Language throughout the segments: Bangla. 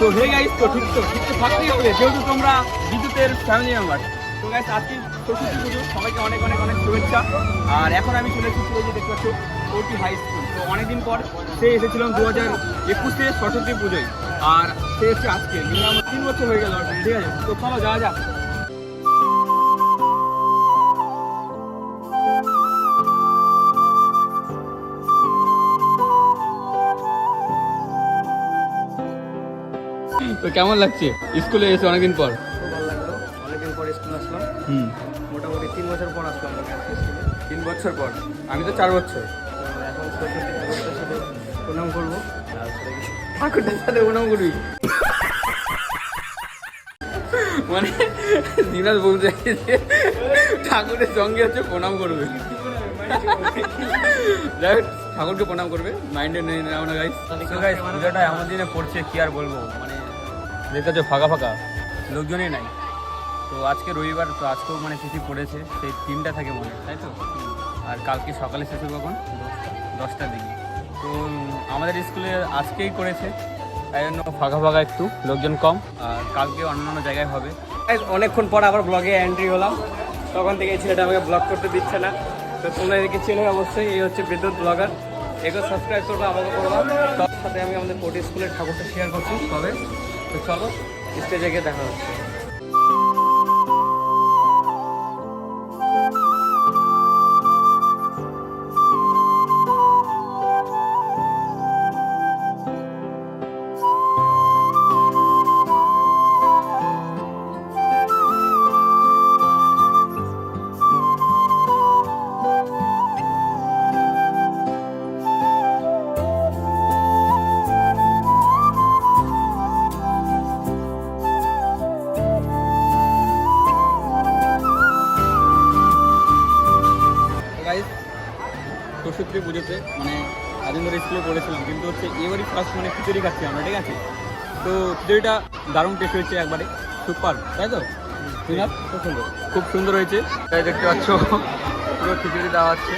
তো হে গাইস তো ঠিক তো ঠিক তো থাকতেই হবে, যেহেতু তোমরা বিদ্যুতের ফ্যামিলি মেম্বার তো গাইস আজকে সরস্বতী পুজো, সবাইকে অনেক অনেক অনেক শুভেচ্ছা। আর এখন আমি চলে এসেছি ওই যে দেখতে পাচ্ছ ওটি হাই স্কুল তো অনেকদিন পর সে এসেছিলাম দু হাজার একুশে সরস্বতী পুজোয়। আর সে এসেছে আজকে মিনিমাম তিন বছর হয়ে গেল, ঠিক আছে? তো চলো, যাওয়া যাক। তো কেমন লাগছে? স্কুলে এসে অনেকদিন পর। অনেকদিন পর স্কুল আসলাম। হুম। মোটামুটি তিন বছর পর আসলাম তিন বছর পর? আমি তো চার বছর। তো এখন সাথে প্রণাম করব। ঠাকুরটার সাথে প্রণাম করবি। মানে দিনাজ বলতে যে ঠাকুরের সঙ্গে হচ্ছে প্রণাম করবে। যাই হোক, ঠাকুরকে প্রণাম করবে। মাইন্ডে নেই না গাইস গাইস পুজোটা এমন দিনে পড়ছে কি আর বলব? মানে দেখতে হচ্ছে ফাঁকা ফাঁকা লোকজনই নাই। তো আজকে রবিবার, তো আজকেও মানে তিথি পড়েছে, সেই তিনটা থাকে মনে তাই তো? আর কালকে সকালে শেষ হবে কখন? দশটার দিকে। তো আমাদের স্কুলে আজকেই করেছে, তাই জন্য ফাঁকা ফাঁকা একটু, লোকজন কম, আর কালকে অন্যান্য জায়গায় হবে। অনেকক্ষণ পর আবার ব্লগে এন্ট্রি হলাম। তখন থেকে এই ছেলেটা আমাকে ব্লগ করতে দিচ্ছে না। তো তোমরা এদিকে চেনে অবশ্যই, এই হচ্ছে বিদ্যুৎ ব্লগার একে সাবস্ক্রাইব করব, আমাকে করব। তার সাথে আমি আমাদের কোটি স্কুলের ঠাকুরটা শেয়ার করছি তবে তো চলো স্টেজে গিয়ে দেখা হচ্ছে। সরস্বতী পুজোতে মানে ধরে স্কুলে পড়েছিলাম কিন্তু হচ্ছে এবারই ফার্স্ট মানে খিচুড়ি খাচ্ছি আমরা ঠিক আছে? তো খিচুড়িটা দারুণ টেস্ট হয়েছে একবারে সুপার তাই তো? খুব সুন্দর খুব সুন্দর হয়েছে। তাই দেখতে পাচ্ছ পুরো খিচুড়ি দেওয়া হচ্ছে।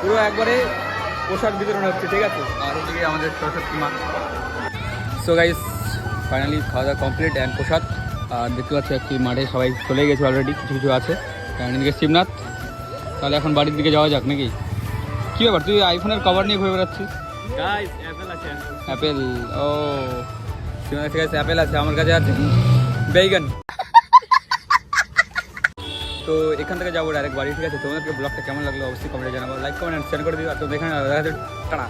পুরো একবারে প্রসাদ বিতরণ হচ্ছে ঠিক আছে? আর এদিকে আমাদের সরস্বতী মা। সো গাইস ফাইনালি খাওয়া দাওয়া কমপ্লিট অ্যান্ড প্রসাদ। আর দেখতে পাচ্ছি একটি মাঠে সবাই চলে গেছে অলরেডি কিছু কিছু আছে। কারণ এদিকে শিবনাথ। তাহলে এখন বাড়ির দিকে যাওয়া যাক নাকি? কী ব্যাপার তুই আইফোনের কভার নিয়ে ঘুরে বেড়াচ্ছিস? গাইস অ্যাপেল আছে অ্যাপেল ও। শিবনাথের কাছে অ্যাপেল আছে আমার কাছে আছে। বেইগন তো এখান থেকে যাব ডাইরেক্ট বাড়ি ঠিক আছে? তোমাদেরকে ব্লগটা কেমন লাগল অবশ্যই কমেন্টে জানাব। লাইক কমেন্ট শেয়ার করে দিও। আর তো এখানে দেখা যাচ্ছে টানা